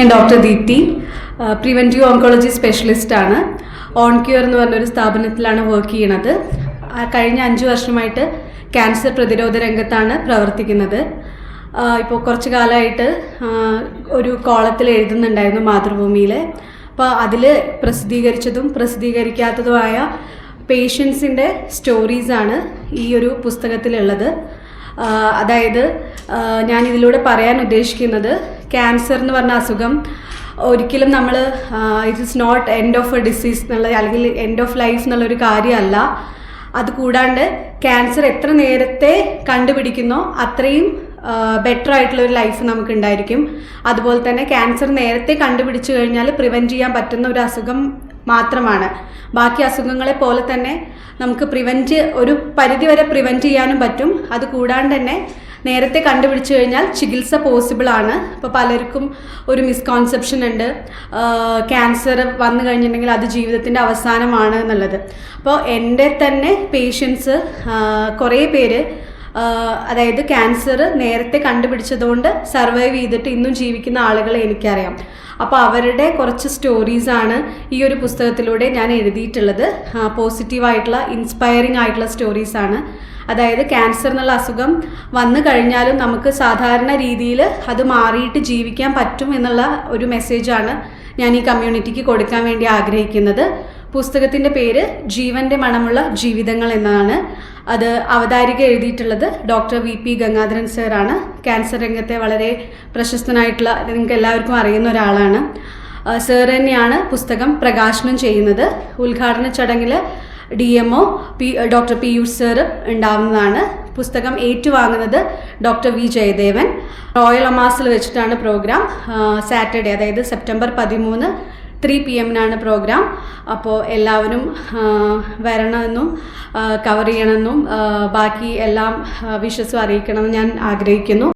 ഞാൻ doctor Deepthi preventive oncology specialist ആണ്. On cure എന്ന് പറഞ്ഞൊരു സ്ഥാപനത്തിലാണ് വർക്ക് ചെയ്യണത്. കഴിഞ്ഞ അഞ്ച് വർഷമായിട്ട് ക്യാൻസർ പ്രതിരോധ രംഗത്താണ് പ്രവർത്തിക്കുന്നത്. ഇപ്പോൾ കുറച്ച് കാലമായിട്ട് ഒരു കോളത്തിൽ എഴുതുന്നുണ്ടായിരുന്നു മാതൃഭൂമിയിൽ അപ്പോൾ അതിൽ പ്രസിദ്ധീകരിച്ചതും പ്രസിദ്ധീകരിക്കാത്തതുമായ പേഷ്യൻസിന്റെ സ്റ്റോറീസാണ് ഈ ഒരു പുസ്തകത്തിലുള്ളത്. അതായത് ഞാൻ ഇതിലൂടെ പറയാൻ ഉദ്ദേശിക്കുന്നത് ക്യാൻസർ എന്ന് പറഞ്ഞ അസുഖം ഒരിക്കലും നമ്മൾ it is not end of a disease എന്നുള്ള അല്ലെങ്കിൽ എൻഡ് ഓഫ് ലൈഫ് എന്നുള്ളൊരു കാര്യമല്ല. അത് കൂടാണ്ട് ക്യാൻസർ എത്ര നേരത്തെ കണ്ടുപിടിക്കുന്നോ അത്രയും ബെറ്റർ ആയിട്ടുള്ള ഒരു ലൈഫ് നമുക്ക് ഉണ്ടായിരിക്കും അതുപോലെ തന്നെ ക്യാൻസർ നേരത്തെ കണ്ടുപിടിച്ചു കഴിഞ്ഞാൽ പ്രിവെന്റ് ചെയ്യാൻ പറ്റുന്ന ഒരു അസുഖം മാത്രമാണ്. ബാക്കി അസുഖങ്ങളെ പോലെ തന്നെ നമുക്ക് പ്രിവെന്റ് ഒരു പരിധി വരെ പ്രിവെന്റ് ചെയ്യാനും പറ്റും. അത് കൂടാണ്ട് തന്നെ നേരത്തെ കണ്ടുപിടിച്ചു കഴിഞ്ഞാൽ ചികിത്സ പോസിബിൾ ആണ്. ഇപ്പോൾ പലർക്കും ഒരു മിസ്കോൺസെപ്ഷൻ ഉണ്ട്. ക്യാൻസർ വന്നു കഴിഞ്ഞിട്ടുണ്ടെങ്കിൽ അത് ജീവിതത്തിന്റെ അവസാനമാണ് എന്നുള്ളത്. അപ്പോൾ എന്റെ തന്നെ പേഷ്യൻസ് കുറേ പേര് അതായത് ക്യാൻസർ നേരത്തെ കണ്ടുപിടിച്ചതുകൊണ്ട് സർവൈവ് ചെയ്തിട്ട് ഇന്നും ജീവിക്കുന്ന ആളുകളെ എനിക്കറിയാം. അപ്പോൾ അവരുടെ കുറച്ച് സ്റ്റോറീസാണ് ഈ ഒരു പുസ്തകത്തിലൂടെ ഞാൻ എഴുതിയിട്ടുള്ളത്. പോസിറ്റീവായിട്ടുള്ള ഇൻസ്പയറിംഗ് ആയിട്ടുള്ള സ്റ്റോറീസാണ് അതായത് ക്യാൻസർ എന്നുള്ള അസുഖം വന്നു കഴിഞ്ഞാലും നമുക്ക് സാധാരണ രീതിയിൽ അത് മാറിയിട്ട് ജീവിക്കാൻ പറ്റും എന്നുള്ള ഒരു മെസ്സേജാണ് ഞാൻ ഈ കമ്മ്യൂണിറ്റിക്ക് കൊടുക്കാൻ വേണ്ടി ആഗ്രഹിക്കുന്നത്. പുസ്തകത്തിന്റെ പേര് ജീവന്റെ മണമുള്ള ജീവിതങ്ങൾ എന്നതാണ് അത് അവതാരിക എഴുതിയിട്ടുള്ളത് ഡോക്ടർ വി പി ഗംഗാധരൻ സാറാണ് ക്യാൻസർ രംഗത്തെ വളരെ പ്രശസ്തനായിട്ടുള്ള നിങ്ങൾക്ക് എല്ലാവർക്കും അറിയുന്ന ഒരാളാണ്. സർ തന്നെയാണ് പുസ്തകം പ്രകാശനം ചെയ്യുന്നത്. ഉദ്ഘാടന ചടങ്ങിൽ D M O P doctor Piyush sir ഉണ്ടാവുന്നതാണ്. പുസ്തകം ഏറ്റുവാങ്ങുന്നത് ഡോക്ടർ വി ജയദേവൻ. റോയൽ അമാസിൽ വെച്ചിട്ടാണ് പ്രോഗ്രാം സാറ്റർഡേ അതായത് സെപ്റ്റംബർ പതിമൂന്ന് ത്രീ പി എമ്മിനാണ് പ്രോഗ്രാം അപ്പോൾ എല്ലാവരും വരണമെന്നും കവർ ചെയ്യണമെന്നും ബാക്കി എല്ലാം വിശ്വസം അറിയിക്കണമെന്ന് ഞാൻ ആഗ്രഹിക്കുന്നു.